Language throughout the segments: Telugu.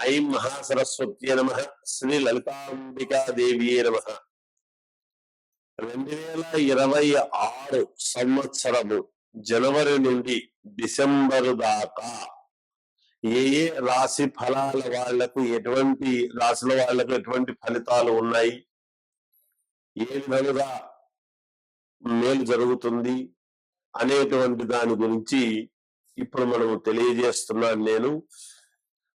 ఐం మహాసరస్వత్య నమ. శ్రీ లలితాంబికాదేవి నమ. రెండు వేల ఇరవై ఆరు సంవత్సరము జనవరి నుండి డిసెంబరు దాకా ఏ ఏ రాశి ఫలాల వాళ్ళకు ఎటువంటి రాశుల వాళ్ళకు ఎటువంటి ఫలితాలు ఉన్నాయి? ఏ విధంగా మేలు జరుగుతుంది? అనేటువంటి దాని గురించి ఇప్పుడు మనం తెలియజేస్తున్నాను నేను.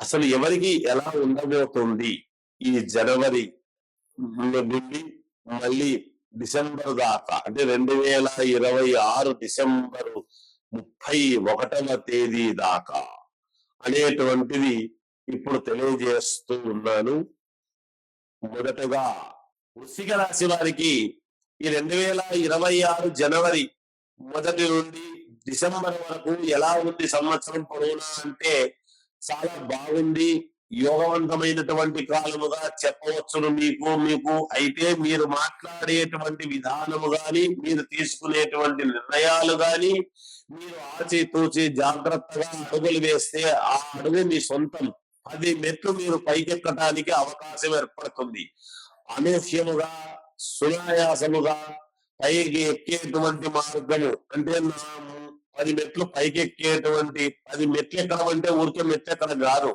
అసలు ఎవరికి ఎలా ఉండబోతుంది ఈ జనవరి నుండి మళ్ళీ డిసెంబర్ దాకా? అంటే రెండు వేల ఇరవై ఆరు డిసెంబరు ముప్పై ఒకటవ తేదీ దాకా అనేటువంటిది ఇప్పుడు తెలియజేస్తూ ఉన్నాను. మొదటగా వృశ్చిక రాశి వారికి ఈ రెండు వేల ఇరవై ఆరు జనవరి మొదటి నుండి డిసెంబర్ వరకు ఎలా ఉంది సంవత్సరం పొడవునా అంటే చాలా బాగుంది. యోగవంతమైనటువంటి కాలముగా చెప్పవచ్చును మీకు. మీకు అయితే మీరు మాట్లాడేటువంటి విధానము గాని మీరు తీసుకునేటువంటి నిర్ణయాలు గాని మీరు ఆచితూచి జాగ్రత్తగా అడుగులు వేస్తే ఆ అడుగు మీ సొంతం. అది మెట్లు మీరు పైకెక్కడానికి అవకాశం ఏర్పడుతుంది. అనూహ్యముగా సునాయాసముగా పైకి ఎక్కేటువంటి మార్గము అంటే నా పది మెట్లు పైకి ఎక్కేటువంటి పది మెట్లు ఎక్కడం అంటే ఊరికే మెట్లు ఎక్కడ కాదు.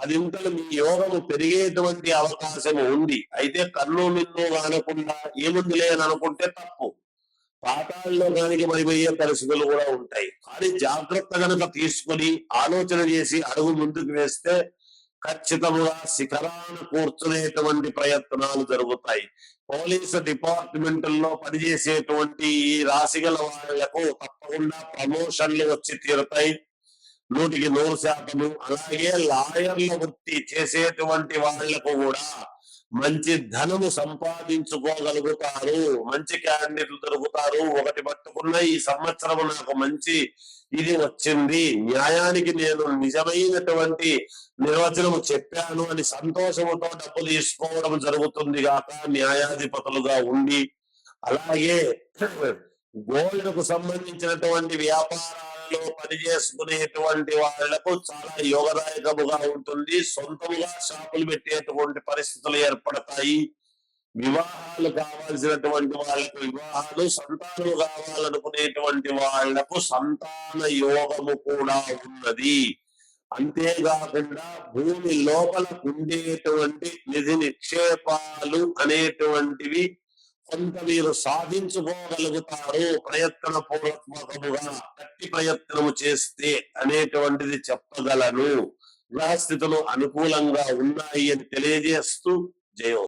పదింతలు మీ యోగము పెరిగేటువంటి అవకాశం ఉంది. అయితే కన్ను నిన్ను కానకుండా ఏముంది లేదని అనుకుంటే తప్పు. పాతాల్లో కానికి మరిపోయే పరిస్థితులు కూడా ఉంటాయి. కానీ జాగ్రత్త కనుక తీసుకొని ఆలోచన చేసి అడుగు ముందుకు వేస్తే ఖచ్చితముగా శిఖరాన కూర్చునేటువంటి ప్రయత్నాలు జరుగుతాయి. పోలీసు డిపార్ట్మెంట్లో పనిచేసేటువంటి ఈ రాశిగల వాళ్ళకు తప్పకుండా ప్రమోషన్లు వచ్చి తీరుతాయి. నూటికి నూరు శాతము. అలాగే లాయర్ల వృత్తి చేసేటువంటి వాళ్ళకు కూడా మంచి ధనము సంపాదించుకోగలుగుతారు. మంచి క్యాండిడేట్లు దొరుకుతారు. ఒకటి పట్టుకున్న ఈ సంవత్సరం నాకు మంచి ఇది వచ్చింది. న్యాయానికి నేను నిజమైనటువంటి నిర్వచనం చెప్పాను అని సంతోషముతో డబ్బులు తీసుకోవడం జరుగుతుంది కాక న్యాయాధిపతులుగా ఉండి అలాగే గోల్డ్కు సంబంధించినటువంటి వ్యాపారాలలో పనిచేసుకునేటువంటి వాళ్ళకు చాలా యోగదాయకముగా ఉంటుంది. సొంతముగా షాపులు పెట్టేటువంటి పరిస్థితులు ఏర్పడతాయి. వివాహాలు కావాల్సినటువంటి వాళ్ళకు వివాహాలు సంతానం కావాలనుకునేటువంటి వాళ్ళకు సంతాన యోగము కూడా ఉన్నది. అంతేకాకుండా భూమి లోపల ఉండేటువంటి నిధి నిక్షేపాలు అనేటువంటివి కొంత మీరు సాధించుకోగలుగుతారు. ప్రయత్న పూర్వకముగా గట్టి ప్రయత్నము చేస్తే అనేటువంటిది చెప్పగలను. గ్రహస్థితులు అనుకూలంగా ఉన్నాయి అని తెలియజేస్తూ జయం